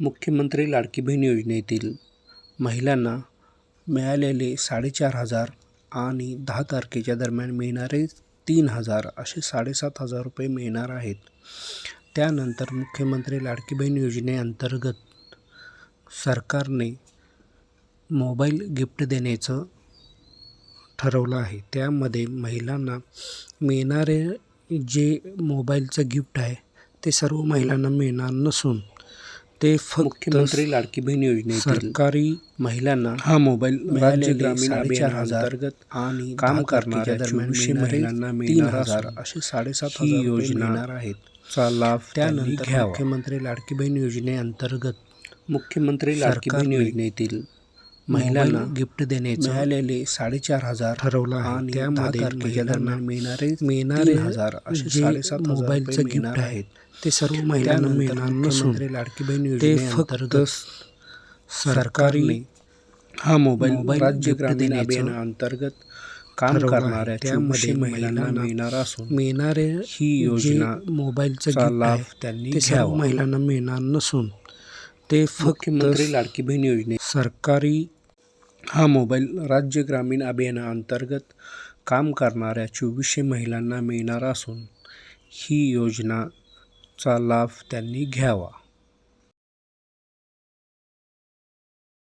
मुख्यमंत्री लाडकी बहीण योजनेतील महिलांना मिळालेले साडेचार हजार आणि दहा तारखेच्या दरम्यान मिळणारे तीन हजार असे साडेसात हजार रुपये मिळणार आहेत. त्यानंतर मुख्यमंत्री लाडकी बहीण योजनेअंतर्गत सरकारने मोबाईल गिफ्ट देण्याचं ठरवलं आहे. त्यामध्ये महिलांना मिळणारे जे मोबाईलचं गिफ्ट आहे ते सर्व महिलांना मिळणार नसून ते फक्त मुख्यमंत्री लाडकी बहीण योजनेतील सरकारी महिलांना हा मोबाईल राज्य ग्रामीण अभियान अंतर्गत आणि काम करणाऱ्या दरम्यान चोवीसशे महिलांना तीन मिळणार हजार असे साडेसात ही हजार योजना मिळणार आहेत. चा लाभ त्यांनी त्यानंतर घ्यावा. मुख्यमंत्री लाडकी बहीण योजनेअंतर्गत मुख्यमंत्री लाडकी बहीण सरकारने योजनेतील महिलांना गिफ्ट देण्याचं मिळालेले साडेचार हजार ठरवलं आहे. आणि त्यामध्ये महिलांना मिळणारे मिळणारे हजार असे साडेसात हजार मोबाईलचं गिफ्ट आहेत ते सर्व महिलांना मिळणार नसून लाडकी बहीण ते फक्त सरकारने हा मोबाईल मोबाईल राज्य ग्रामीण अभियानाअंतर्गत काम. करणाऱ्या त्यामध्ये महिलांना मिळणार असून मिळणारे ही योजना मोबाईलचं लाभ आहे त्यांनी महिलांना मिळणार नसून ते फक्त मुख्यमंत्री लाडकी बहीण योजने. सरकारी हा मोबाईल राज्य ग्रामीण अभियानाअंतर्गत काम करणाऱ्या चोवीसशे महिलांना मिळणार असून ही योजना चा लाभ त्यांनी घ्यावा.